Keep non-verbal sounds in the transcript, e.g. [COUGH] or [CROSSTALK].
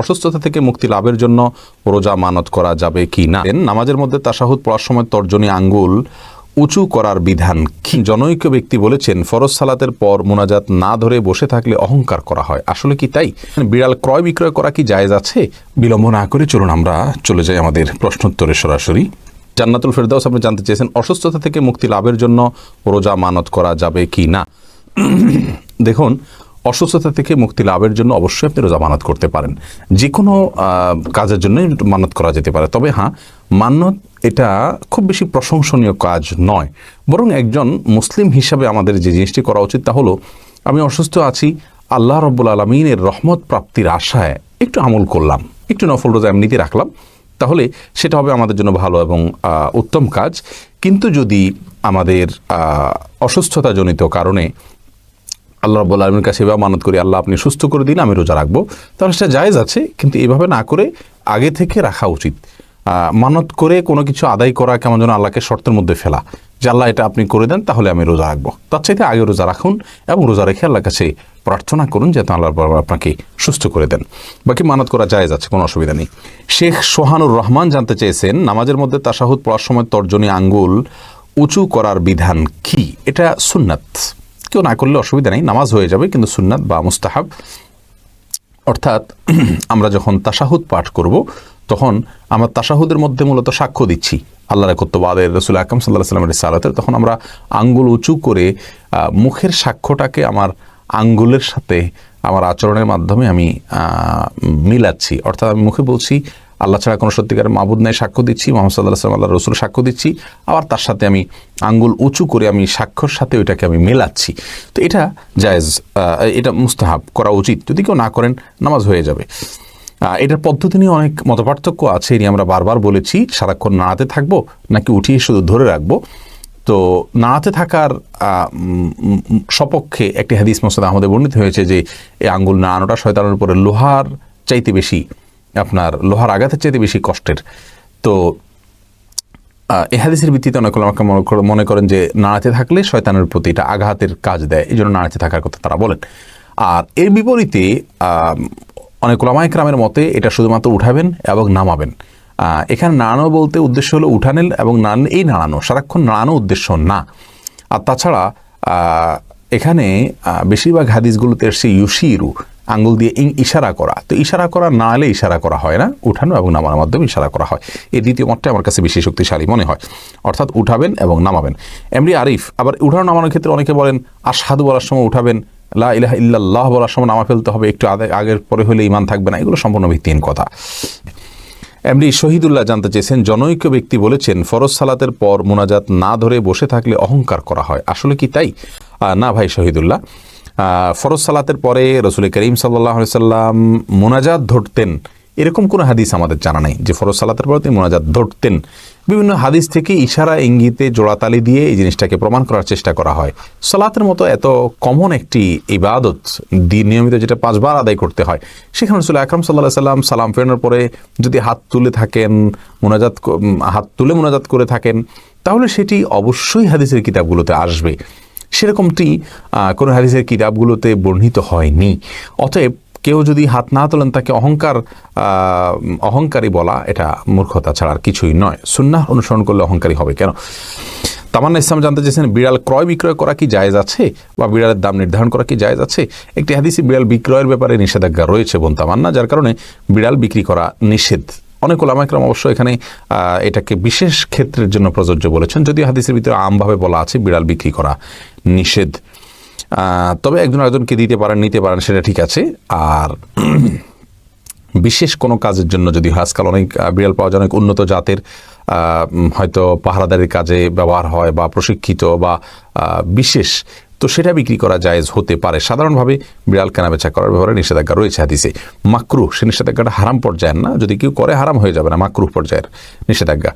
অসুস্থতা থেকে মুক্তি লাভের জন্য রোজা মানত করা যাবে কি না? নামাজের মধ্যে তাসাহুদ পড়ার সময় তর্জনী আঙ্গুল উঁচু করার বিধান কি? জনৈক ব্যক্তি বলেছেন, ফরজ সালাতের পর মোনাজাত না ধরে বসে থাকলে অহংকার করা হয়। আসলে কি তাই? বিড়াল ক্রয় বিক্রয় করা কি জায়েজ আছে? বিলম্ব না করে চলুন আমরা চলে যাই আমাদের প্রশ্নোত্তরে সরাসরি। জান্নাতুল ফেরদাউস, আপনি জানতে চেয়েছেন, অসুস্থতা থেকে মুক্তি লাভের জন্য রোজা মানত করা যাবে কি না? দেখুন অসুস্থতা থেকে মুক্তি লাভের জন্য অবশ্যই আপনি রোজা মানত করতে পারেন। যে কোনো কাজের জন্যই মানত করা যেতে পারে। তবে হ্যাঁ মানত এটা খুব বেশি প্রশংসনীয় কাজ নয়। বরং একজন মুসলিম হিসাবে আমাদের যে জিনিসটি করা উচিত তা হলো, আমি অসুস্থ আছি, আল্লাহ রব্বুল আলমিনের রহমত প্রাপ্তির আশায় একটু আমল করলাম, একটু নফল রোজা এমনিতে রাখলাম, তাহলে সেটা হবে আমাদের জন্য ভালো এবং উত্তম কাজ। কিন্তু যদি আমাদের অসুস্থতাজনিত কারণে আল্লাহ রব্বুল আলমীর কাছে এভাবে মানত করি, আল্লাহ আপনি সুস্থ করে দিন, আমি রোজা রাখব। তাহলে সেটা জায়েজ আছে, কিন্তু এভাবে না করে আগে থেকে রাখা উচিত। মানত করে কোনো কিছু আদায় করা কেমন যেন আল্লাহকে শর্তের মধ্যে ফেলা, যে আল্লাহ এটা আপনি করে দেন, তাহলে আমি রোজা রাখব। তার চাইতে আগে রোজা রাখুন এবং রোজা রেখে আল্লাহর কাছে প্রার্থনা করুন যাতে আল্লাহ আপনাকে সুস্থ করে দেন। বাকি মানত করা জায়েজ আছে, কোনো অসুবিধা নেই। শেখ সোহানুর রহমান জানতে চেয়েছেন, নামাজের মধ্যে তাসাহুদ পড়ার সময় তর্জনী আঙ্গুল উঁচু করার বিধান কি? এটা সুন্নাত। কেউ না করলে অসুবিধা নেই, নামাজ হয়ে যাবে, কিন্তু সুন্নাত বা মুস্তাহাব। অর্থাৎ [CLEARS THROAT] আমরা যখন তাসাহুদ পাঠ করব, তখন আমরা তাসাহুদের মধ্যে মূলত সাক্ষ্য দিচ্ছি। আল্লাহ একত্ববাদের রসুল আকরম সাল্লাহ সাল্লামের সালাতের। তখন আমরা আঙ্গুল উঁচু করে মুখের সাক্ষ্যটাকে আমার আঙ্গুলের সাথে, আমার আচরণের মাধ্যমে আমি মিলাচ্ছি। অর্থাৎ আমি মুখে বলছি আল্লাহ ছাড়া কোনো সত্যিকারের মাবুদ নাই, সাক্ষ্য দিচ্ছি। মোহাম্মদ সাল্লাহ সাল্লাম আল্লাহ রসুল সাক্ষ্য দিচ্ছি। আবার তার সাথে আমি আঙ্গুল উঁচু করে আমি সাক্ষ্যর সাথে ওইটাকে আমি মেলাচ্ছি। তো এটা জায়েজ এটা মুস্তাহাব, করা উচিত। যদি কেউ না করেন, নামাজ হয়ে যাবে। এটার পদ্ধতি নিয়ে অনেক মতপার্থক্য আছে, এ নিয়ে আমরা বারবার বলেছি। সারাক্ষণ নাড়াতে থাকব, নাকি উঠিয়ে শুধু ধরে রাখব? তো নাড়াতে থাকার সপক্ষে একটি হাদিস মোসাদ আমাদের বর্ণিত হয়েছে যে, এই আঙ্গুল নাড়ানোটা শয়তানের উপরে লোহার চাইতে বেশি আপনার লোহার আঘাতের চাইতে বেশি কষ্টের। তো এই হাদিসের ভিত্তিতে অনেক আমাকে মনে করে- করেন যে নাড়াতে থাকলে শয়তানের প্রতি এটা আঘাতের কাজ দেয় এই জন্য নাড়াতে থাকার কথা তারা বলেন। আর এর বিপরীতে অনেক ওলামায় ক্রামের মতে এটা শুধুমাত্র উঠাবেন এবং নামাবেন। এখানে নাড়ানো বলতে উদ্দেশ্য হলো উঠানেন এবং নাড়ান এই নাড়ানো, সারাক্ষণ নাড়ানো উদ্দেশ্য না। আর তাছাড়া এখানে বেশিরভাগ হাদিসগুলোতে এসছে ইউশিরু আঙ্গুল দিয়ে ইং- ইশারা করা। তো ইশারা করা না এলে ইশারা করা হয় না। উঠানো এবং নামানোর মাধ্যমে ইশারা করা হয়। এই দ্বিতীয় মতটা আমার কাছে বেশি শক্তিশালী মনে হয়। অর্থাৎ উঠাবেন এবং নামাবেন। এমনি আরিফ, আবার উঠানো নামানোর ক্ষেত্রে অনেকে বলেন, আশহাদু বলার সময় উঠাবেন, লা ইলাহা ইল্লাল্লাহ বলার সময় নামা ফেলতে হবে, একটু আগে আগের পরে হলে ইমান থাকবে না। এগুলো সম্পূর্ণ ভিত্তিহীন কথা। এমনি শহীদুল্লাহ জানতে চেয়েছেন, জনৈক ব্যক্তি বলেছেন, ফরজ সালাতের পর মোনাজাত না ধরে বসে থাকলে অহংকার করা হয়। আসলে কি তাই? না ভাই শহীদুল্লাহ। ফরজ সালাতের পরে রসুল করিম সাল্লাহ সাল্লাম মোনাজাত ধরতেন। এরকম কোনো হাদিস আমাদের জানা নেই যে ফরজ সালাতের পরে তিনি মোনাজাত ধরতেন। বিভিন্ন হাদিস থেকে ইশারা, ইঙ্গিতে জোড়াতালি দিয়ে এই জিনিসটাকে প্রমাণ করার চেষ্টা করা হয়। সালাতের মতো এত কমন একটি ইবাদত নিয়মিত যেটা পাঁচবার আদায় করতে হয়, সেখানে রসুল আকরম সাল্লাহ সাল্লাম সালাম ফেরানোর পরে যদি হাত তুলে থাকেন, মোনাজাত হাত তুলে মোনাজাত করে থাকেন, তাহলে সেটি অবশ্যই হাদিসের কিতাবগুলোতে আসবে। সেরকমটি কোনো হাদিসের কিতাবগুলোতে বর্ণিত হয়নি। অতএব কেউ যদি হাত না তোলেন তাকে অহংকার অহংকারী বলা এটা মূর্খতা ছাড়া আর কিছুই নয়। সুন্নাহ অনুসরণ করলে অহংকারী হবে কেন? তামান্না ইসলাম জানতে চেয়েছেন, বিড়াল ক্রয় বিক্রয় করা কি জায়েজ আছে? বা বিড়ালের দাম নির্ধারণ করা কি জায়েজ আছে? একটি হাদিসি বিড়াল বিক্রয়ের ব্যাপারে নিষেধাজ্ঞা রয়েছে বোন তামান্না, যার কারণে বিড়াল বিক্রি করা নিষেধ। অনেক ওলামাইকরাম অবশ্য এখানে এটাকে বিশেষ ক্ষেত্রের জন্য প্রযোজ্য বলেছেন। যদিও হাদিসের ভিতরে আমভাবে বলা আছে বিড়াল বিক্রি করা নিষেধ। তবে একজন আরেকজনকে দিতে পারেন, নিতে পারেন, সেটা ঠিক আছে। আর [CLEARS THROAT] বিশেষ কোনো কাজের জন্য যদি আজকাল অনেক বিড়াল পাওয়া যায় অনেক উন্নত জাতের হয়তো পাহারাদারির কাজে ব্যবহার হয় বা প্রশিক্ষিত বা বিশেষ তো সেটা বিক্রি করা জায়েজ হতে পারে। সাধারণভাবে বিড়াল কেনাবেচা করার ব্যাপারে নিষেধাজ্ঞা রয়েছে হাদিসে। মাকরু সে নিষেধাজ্ঞাটা হারাম পর্যায়ের না, যদি কেউ করে হারাম হয়ে যাবে না মাকরু পর্যায়ের নিষেধাজ্ঞা।